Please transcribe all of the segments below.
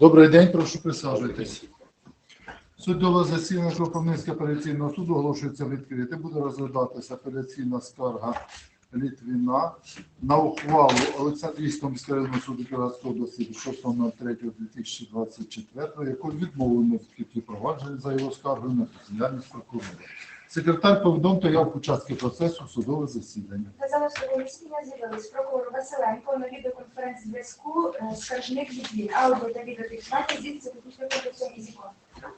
Добрий день, прошу присаджуйтесь. Судове засідання Кропивницького апеляційного суду оголошується відкрите. Буде розглядатися апеляційна скарга Літвіна на ухвалу Олександрійського міськрайонного суду Кіровської області від 6.03.2024, якою відмовлено в відкритті провадження за його скаргою на діяльність прокурора. Секретар повідомте явку частки процесу судове засідання. На залишковому засідання з'явились прокурор Василенко на відеоконференц-зв'язку е, скаржник Літвін, аудіо та відеофіксація здійснюється технічним кодексом.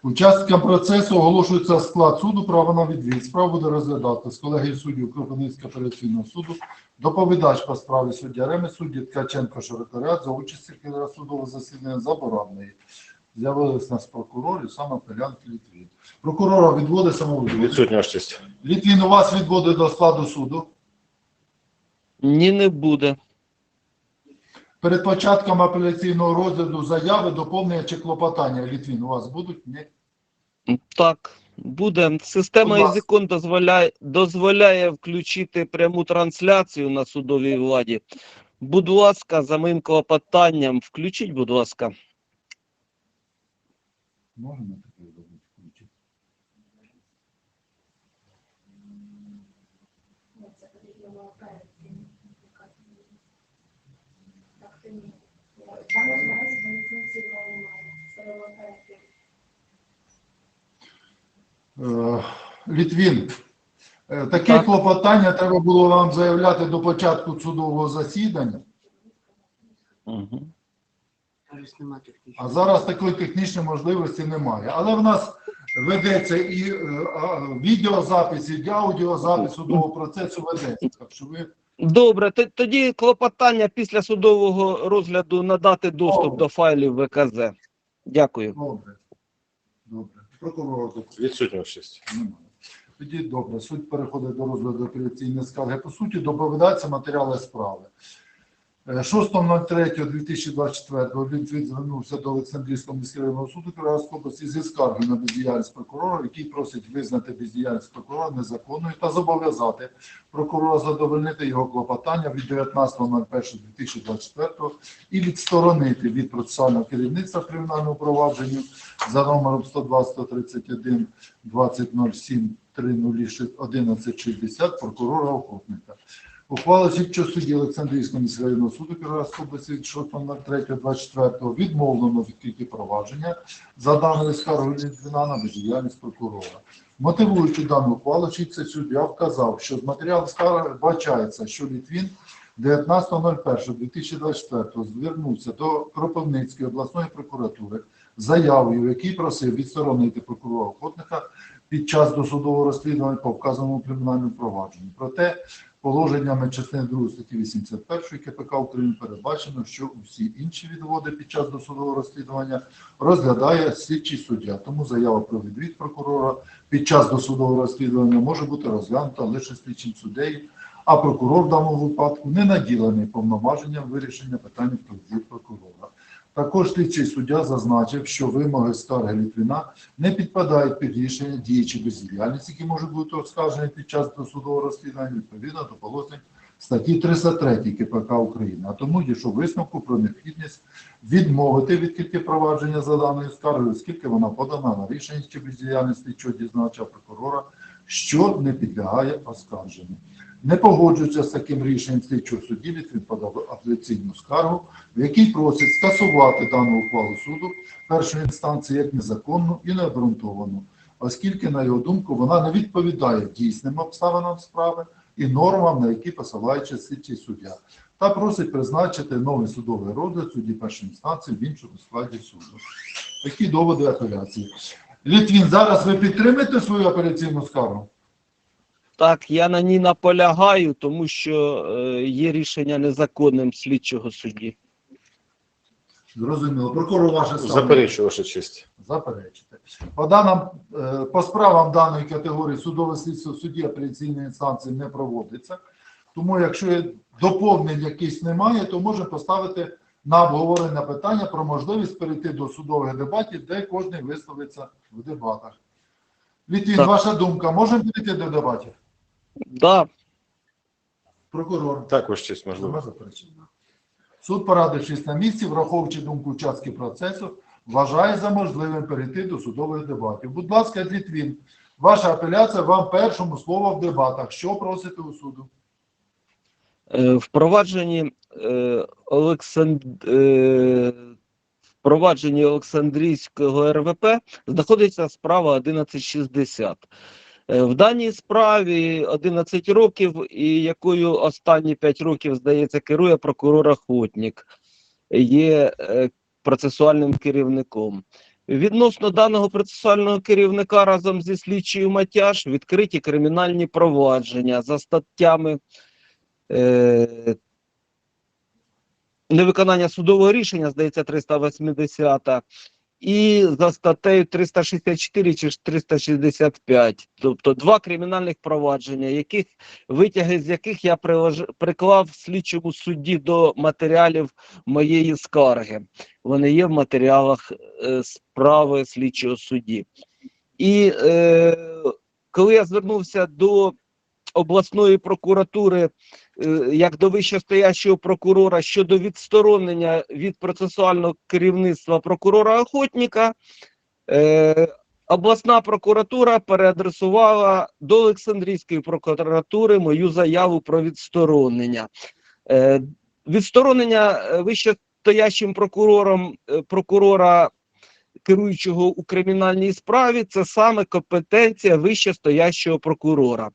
Учасникам процесу оголошується склад суду, право на відвід. Справу буде розглядати з колегією суддів Кропивницького апеляційного суду, доповідач по справі суддя Реми, судді Ткаченко Широкоряд за участі керівника судового засідання Заборанної. З'явились нас прокурор і сам апелянт Літвін. Прокурора відводить самовідвід. Відсутня ваша. Літвін у вас відводить до складу суду. Ні, не буде. Перед початком апеляційного розгляду заяви, доповнення чи клопотання. Літвін у вас будуть? Ні. Так, буде. Система Будь ласка. язикон дозволяє, дозволяє включити пряму трансляцію на судовій владі. Будь ласка, за моїм клопотанням, включіть, будь ласка. Можемо таке зробити? включити? Це потрібно було. Так, то ні. Там розбирається, бо функції немає. Це було перед тим. Літвін, таке Так. клопотання треба було вам заявляти до початку судового засідання, Угу. А зараз такої технічної можливості немає. Але в нас ведеться і е, відеозапис, і аудіозапис судового процесу ведеться. Так що ви Добре, тоді клопотання після судового розгляду надати доступ Добре. до файлів ВКЗ. Дякую. добре. Добре. Прокурор Відсутня немає. Тоді добре. Суть переходить до розгляду апеляційної скарги. По суті, доповідаються матеріали справи. Е, 6.03.2024 Літвін звернувся до Олександрійського міськрайонного суду Кіровоградської області зі скаргою на бездіяльність прокурора, який просить визнати бездіяльність прокурора незаконною та зобов'язати прокурора задовольнити його клопотання від 19.01.2024 і відсторонити від процесуального керівництва кримінального провадження за номером 102 131 2007 1160 прокурора охотника. Ухвала слідчого судді Олександрійського міськрайонного суду Кіровоградської області від 6.03.24 відмовлено відкриті провадження за даною скаргою Літвіна на бездіяльність прокурора. Мотивуючи дану ухвалу, слідчий суддя вказав, що з матеріалу скарги вбачається, що Літвін 19.01.2024 звернувся до Кропивницької обласної прокуратури заявою, в якій просив відсторонити прокурора охотника під час досудового розслідування по вказаному кримінальному провадженню. Проте положеннями частини 2 статті 81 КПК України передбачено, що усі інші відводи під час досудового розслідування розглядає слідчий суддя. Тому заява про відвід прокурора під час досудового розслідування може бути розглянута лише слідчим суддею, а прокурор в даному випадку не наділений повноваженням вирішення питання про відвід прокурора. Також слідчий суддя зазначив, що вимоги скарги Літвіна не підпадають під рішення діючі бездіяльність, які можуть бути оскаржені під час досудового розслідування відповідно до положень статті 303 КПК України. А тому дійшов висновку про необхідність відмовити відкриті провадження за даною скаргою, оскільки вона подана на рішення чи бездіяльності що дізнавча прокурора, що не підлягає оскарженню. Не погоджується з таким рішенням слідчого судді, він подав апеляційну скаргу, в якій просить скасувати дану ухвалу суду першої інстанції як незаконну і необґрунтовану, оскільки, на його думку, вона не відповідає дійсним обставинам справи і нормам, на які посилаючи слідчий суддя, та просить призначити новий судовий розгляд судді першої інстанції в іншому складі суду. Такі доводи апеляції. Літвін, зараз ви підтримуєте свою апеляційну скаргу? Так, я на ній наполягаю, тому що е, є рішення незаконним слідчого судді. Зрозуміло. Прокурор ваше ставлення. Заперечую ваша честь. Заперечити. По, даним, е, по справам даної категорії судове слідство в суді апеляційної інстанції не проводиться. Тому, якщо доповнень якийсь немає, то можемо поставити на обговорення питання про можливість перейти до судових дебатів, де кожен висловиться в дебатах. Літвін, Так. ваша думка, можемо перейти до дебатів? Да, Прокурор. Також честь, Нема можливо. заперечень? Суд, порадившись на місці, враховуючи думку учасників процесу, вважає за можливим перейти до судових дебатів. Будь ласка, Літвін, ваша апеляція, вам першому слово в дебатах. Що просите у суду? Е, Впровадженні е, Олександ... е, впровадженні Олександрійського РВП знаходиться справа 1160. Е, В даній справі 11 років, і якою останні 5 років, здається, керує прокурор Охотник, є е, процесуальним керівником. Відносно даного процесуального керівника разом зі слідчою Матяш відкриті кримінальні провадження за статтями е, невиконання судового рішення, здається, 380, і за статтею 364 чи ж 365. Тобто два кримінальних провадження, яких витяги з яких я приклав слідчому судді до матеріалів моєї скарги. Вони є в матеріалах е, справи слідчого судді. І е, коли я звернувся до обласної прокуратури е, як до вищостоящого прокурора щодо відсторонення від процесуального керівництва прокурора охотника, е, обласна прокуратура переадресувала до Олександрійської прокуратури мою заяву про відсторонення. Е, відсторонення вищостоящим прокурором прокурора керуючого у кримінальній справі це саме компетенція вищостоящого прокурора.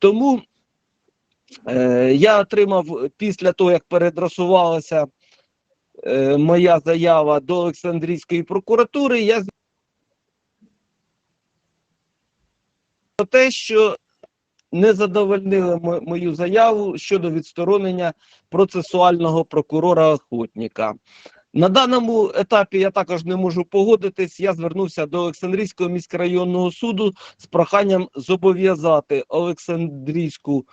Тому е, я отримав після того, як передрасувалася е, моя заява до Олександрійської прокуратури, я про те, що не задовольнили мо- мою заяву щодо відсторонення процесуального прокурора охотника. На даному етапі я також не можу погодитись. Я звернувся до Олександрійського міськрайонного суду з проханням зобов'язати Олександрійську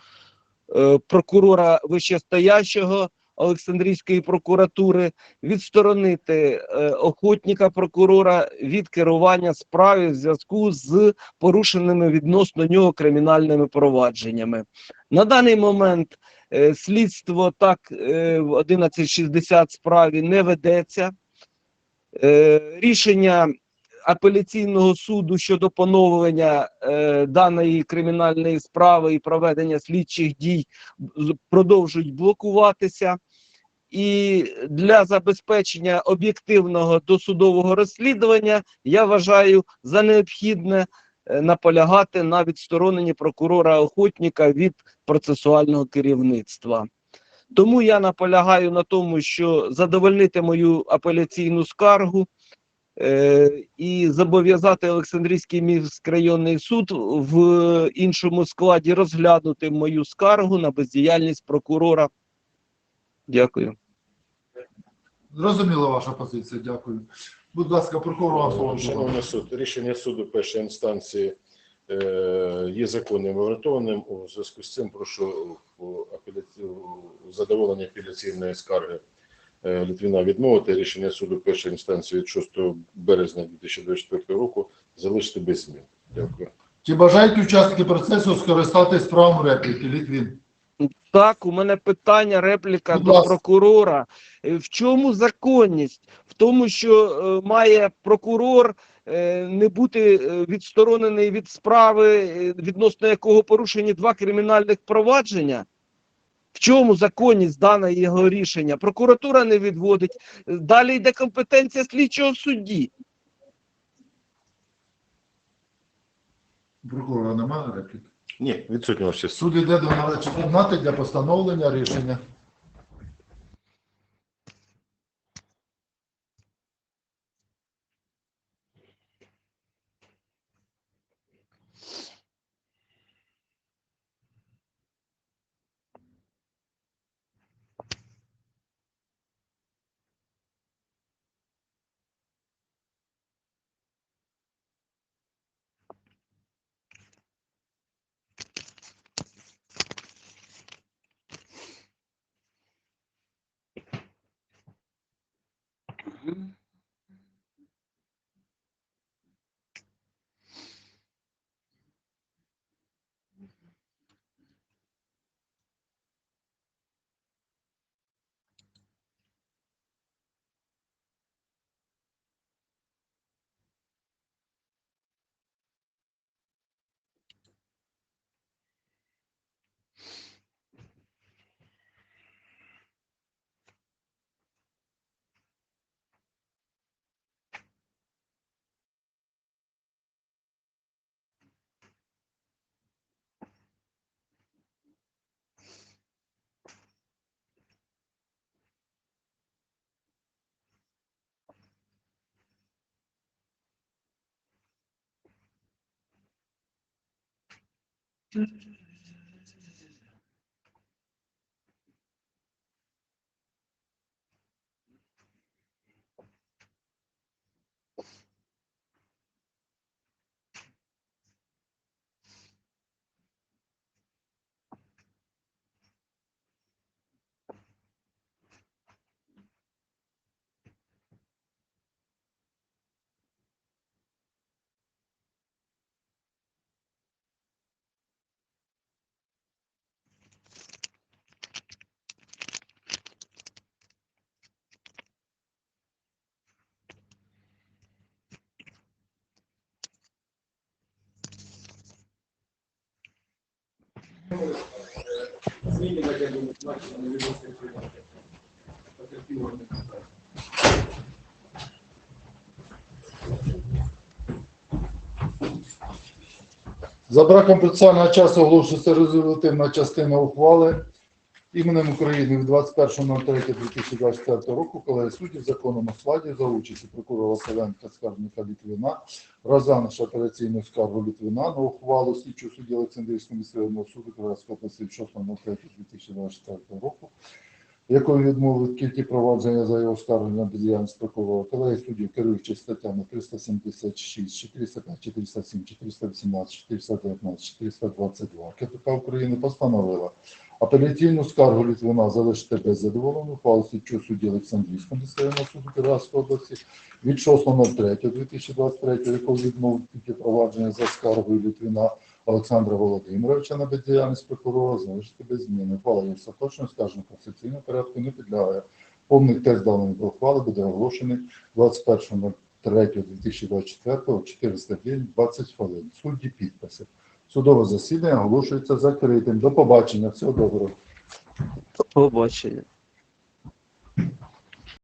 е, прокурора вищестоящого Олександрійської прокуратури відсторонити е, охотника прокурора від керування справи в зв'язку з порушеними відносно нього кримінальними провадженнями. На даний момент слідство так е, в 1160 справі не ведеться. Е, рішення апеляційного суду щодо поновлення е, даної кримінальної справи і проведення слідчих дій продовжують блокуватися. І для забезпечення об'єктивного досудового розслідування я вважаю за необхідне е, наполягати на відстороненні прокурора охотника від процесуального керівництва. Тому я наполягаю на тому, що задовольнити мою апеляційну скаргу е, і зобов'язати Олександрійський міськрайонний суд в іншому складі розглянути мою скаргу на бездіяльність прокурора. Дякую. Зрозуміла ваша позиція, дякую. Будь ласка, прокурор слово. Шановний суд, рішення суду першої інстанції е, є законним і. У зв'язку з цим прошу апеляці- апеляційної скарги е, Літвіна відмовити рішення суду першої інстанції від 6 березня 2024 року залишити без змін. Дякую. Чи бажають учасники процесу скористатись правом репліки? Літвін. Так, у мене питання, репліка до прокурора. Е, В чому законність? В тому, що е, має прокурор е, не бути відсторонений від справи, відносно якого порушені два кримінальних провадження? В чому законність дане його рішення? Прокуратура не відводить. Далі йде компетенція слідчого судді. Прокурора немає репліки? Ні, відсутнього ще. Суд іде до належної кімнати для постановлення рішення. time 就是 За браком процесуального часу оголошується резолютивна частина ухвали іменем України від 21.03.2024 року, коли суддів в законному складі за участі прокурора Василенка, скаржника Літвина, розглянувши апеляційну скаргу Літвина на ухвалу слідчого судді Олександрійського міськрайонного суду Кривецької області від 6.03.2024 року, якою відмовив кілька провадження за його скарження до діяльності прокурора, колеги суддів, керуючи статтями 376, 405, 407, 418, 419, 422 КПК України постановила апеляційну скаргу Літвина залишити без задоволення ухвалу слідчого судді Олександрійського міськрайонного суду Кіровоградської області від 6.03.2023, якого відмовив провадження за скаргою Літвина Олександра Володимировича на бездіяльність прокурора залишити без зміни. Ухвала є остаточною, скажімо, конституційного порядку не підлягає. Повний текст даної ухвали буде оголошений 21.03.2024 о 400 день 20 хвилин. Судді підписи. Судове засідання оголошується закритим. До побачення. Всього доброго. До Побачення.